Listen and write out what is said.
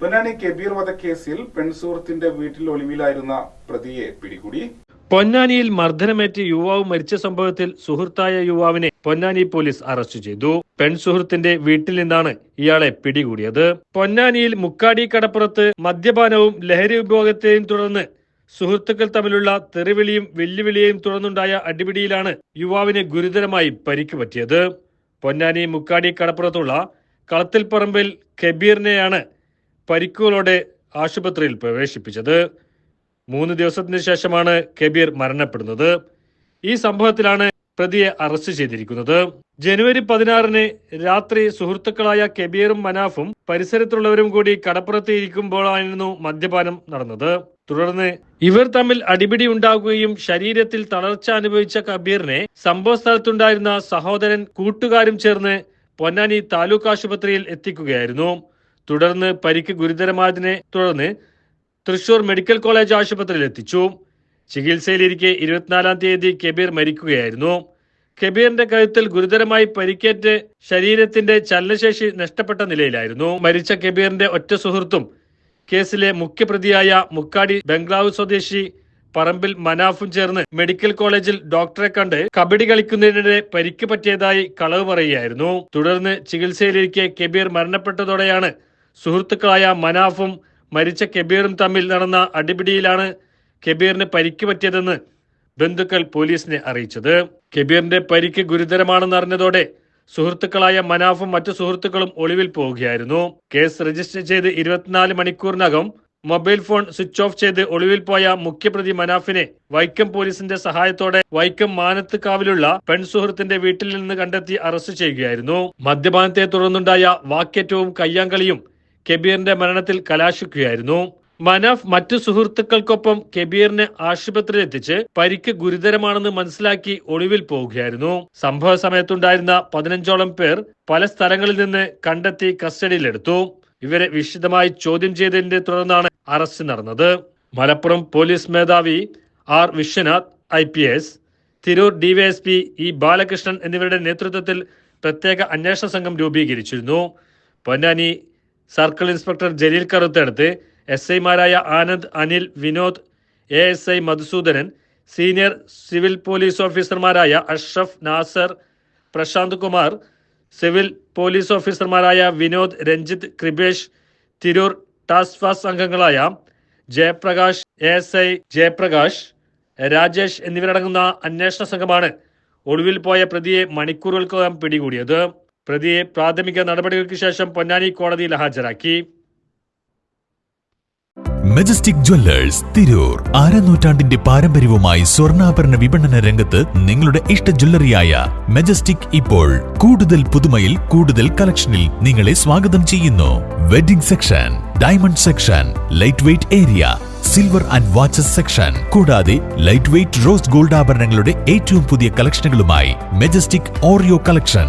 പൊന്നാനി കെബീർ വധക്കേസിൽ പെൺസുഹൃത്തിന്റെ വീട്ടിൽ ഒളിവിലായിരുന്ന പ്രതിയെ പിടികൂടി. പൊന്നാനിയിൽ മർദ്ദനമേറ്റ് യുവാവ് മരിച്ച സംഭവത്തിൽ സുഹൃത്തായ യുവാവിനെ പൊന്നാനി പോലീസ് അറസ്റ്റ് ചെയ്തു. പെൺസുഹൃത്തിന്റെ വീട്ടിൽ നിന്നാണ് ഇയാളെ പിടികൂടിയത്. പൊന്നാനിയിൽ മുക്കാടി കടപ്പുറത്ത് മദ്യപാനവും ലഹരി ഉപയോഗത്തെയും തുടർന്ന് സുഹൃത്തുക്കൾ തമ്മിലുള്ള തെറിവിളിയും വെല്ലുവിളിയെയും തുടർന്നുണ്ടായ അടിപിടിയിലാണ് യുവാവിനെ ഗുരുതരമായി പരിക്ക് പറ്റിയത്. പൊന്നാനി മുക്കാടി കടപ്പുറത്തുള്ള കളത്തിൽപ്പറമ്പിൽ കബീറിനെയാണ് പരിക്കുകളോടെ ആശുപത്രിയിൽ പ്രവേശിപ്പിച്ചത്. മൂന്ന് ദിവസത്തിന് ശേഷമാണ് കബീർ മരണപ്പെടുന്നത്. ഈ സംഭവത്തിലാണ് പ്രതിയെ അറസ്റ്റ് ചെയ്തിരിക്കുന്നത്. ജനുവരി പതിനാറിന് രാത്രി സുഹൃത്തുക്കളായ കബീറും മനാഫും പരിസരത്തുള്ളവരും കൂടി കടപ്പുറത്ത് ഇരിക്കുമ്പോഴായിരുന്നു മദ്യപാനം നടന്നത്. തുടർന്ന് ഇവർ തമ്മിൽ അടിപിടി ഉണ്ടാകുകയും ശരീരത്തിൽ തളർച്ച അനുഭവിച്ച കബീറിനെ സംഭവ സ്ഥലത്തുണ്ടായിരുന്ന സഹോദരൻ കൂട്ടുകാരും ചേർന്ന് പൊന്നാനി താലൂക്ക് ആശുപത്രിയിൽ എത്തിക്കുകയായിരുന്നു. തുടർന്ന് പരിക്ക് ഗുരുതരമായതിനെ തുടർന്ന് തൃശൂർ മെഡിക്കൽ കോളേജ് ആശുപത്രിയിൽ എത്തിച്ചു. ചികിത്സയിലിരിക്കെ ഇരുപത്തിനാലാം തീയതി കബീർ മരിക്കുകയായിരുന്നു. കബീറിന്റെ കഴുത്തിൽ ഗുരുതരമായി പരിക്കേറ്റ് ശരീരത്തിന്റെ ചലനശേഷി നഷ്ടപ്പെട്ട നിലയിലായിരുന്നു. മരിച്ച കബീറിന്റെ ഒറ്റ സുഹൃത്തും കേസിലെ മുഖ്യപ്രതിയായ മുക്കാടി ബംഗ്ലാവ് സ്വദേശി പറമ്പിൽ മനാഫും ചേർന്ന് മെഡിക്കൽ കോളേജിൽ ഡോക്ടറെ കണ്ട് കബഡി കളിക്കുന്നതിനിടെ പരിക്ക് പറ്റിയതായി കളവ് പറയുകയായിരുന്നു. തുടർന്ന് ചികിത്സയിലിരിക്കെ കബീർ മരണപ്പെട്ടതോടെയാണ് സുഹൃത്തുക്കളായ മനാഫും മരിച്ച കെബീറും തമ്മിൽ നടന്ന അടിപിടിയിലാണ് കബീറിന് പരിക്ക് പറ്റിയതെന്ന് ബന്ധുക്കൾ പോലീസിനെ അറിയിച്ചത്. കെബീറിന്റെ പരിക്ക് ഗുരുതരമാണെന്ന് അറിഞ്ഞതോടെ സുഹൃത്തുക്കളായ മനാഫും മറ്റു സുഹൃത്തുക്കളും ഒളിവിൽ പോവുകയായിരുന്നു. കേസ് രജിസ്റ്റർ ചെയ്ത് ഇരുപത്തിനാല് മണിക്കൂറിനകം മൊബൈൽ ഫോൺ സ്വിച്ച് ഓഫ് ചെയ്ത് ഒളിവിൽ പോയ മുഖ്യപ്രതി മനാഫിനെ വൈക്കം പോലീസിന്റെ സഹായത്തോടെ വൈക്കം മാനത്തുകാവിലുള്ള പെൺസുഹൃത്തിന്റെ വീട്ടിൽ നിന്ന് കണ്ടെത്തി അറസ്റ്റ് ചെയ്യുകയായിരുന്നു. മദ്യപാനത്തെ തുടർന്നുണ്ടായ വാക്കേറ്റവും കയ്യാങ്കളിയും കബീറിന്റെ മരണത്തിൽ കലാശിക്കുകയായിരുന്നു. മനഫ് മറ്റു സുഹൃത്തുക്കൾക്കൊപ്പം കെബീറിനെ ആശുപത്രിയിൽ എത്തിച്ച് പരിക്ക് ഗുരുതരമാണെന്ന് മനസ്സിലാക്കി ഒളിവിൽ പോവുകയായിരുന്നു. സംഭവ സമയത്തുണ്ടായിരുന്ന പതിനഞ്ചോളം പേർ പല സ്ഥലങ്ങളിൽ നിന്ന് കണ്ടെത്തി കസ്റ്റഡിയിലെടുത്തു. ഇവരെ വിശദമായി ചോദ്യം ചെയ്തതിന്റെ തുടർന്നാണ് അറസ്റ്റ് നടന്നത്. മലപ്പുറം പോലീസ് മേധാവി R. Vishwanath I P S Tirur DYSP E. Balakrishnan എന്നിവരുടെ നേതൃത്വത്തിൽ പ്രത്യേക അന്വേഷണ സംഘം രൂപീകരിച്ചിരുന്നു. Ponnani circle inspector Jaleel കറുത്തടുത്ത് S ഐമാരായ Anand Anil Vinod A S I Madhusoodanan senior civil police ഓഫീസർമാരായ അഷ്റഫ് നാസർ പ്രശാന്ത് കുമാർ സിവിൽ പോലീസ് ഓഫീസർമാരായ വിനോദ് രഞ്ജിത്ത് കൃപേഷ് തിരൂർ ടാസ്ക് ഫോഴ്സ് അംഗങ്ങളായ Jayaprakash A S I Jayaprakash Rajesh എന്നിവരടങ്ങുന്ന അന്വേഷണ സംഘമാണ് ഒളിവിൽ പോയ പ്രതിയെ മണിക്കൂറുകൾക്കകം പിടികൂടിയത്. പ്രതിയെ പ്രാഥമിക നടപടികൾക്ക് ശേഷം പൊന്നാനി കോടതിയിൽ ഹാജരാക്കി. മെജസ്റ്റിക് ജ്വല്ലേഴ്സ് തിരൂർ നൂറ്റാണ്ടിന്റെ പാരമ്പര്യവുമായി സ്വർണാഭരണ വിപണന രംഗത്ത് നിങ്ങളുടെ ഇഷ്ട ജ്വല്ലറിയായ മെജസ്റ്റിക് ഇപ്പോൾ കൂടുതൽ പുതുമയിൽ കൂടുതൽ കളക്ഷനിൽ നിങ്ങളെ സ്വാഗതം ചെയ്യുന്നു. Wedding section diamond section light weight area silver and watches section കൂടാതെ ലൈറ്റ് വെയ്റ്റ് റോസ് ഗോൾഡ് ആഭരണങ്ങളുടെ ഏറ്റവും പുതിയ കളക്ഷനുകളുമായി മെജസ്റ്റിക് ഓറിയോ കളക്ഷൻ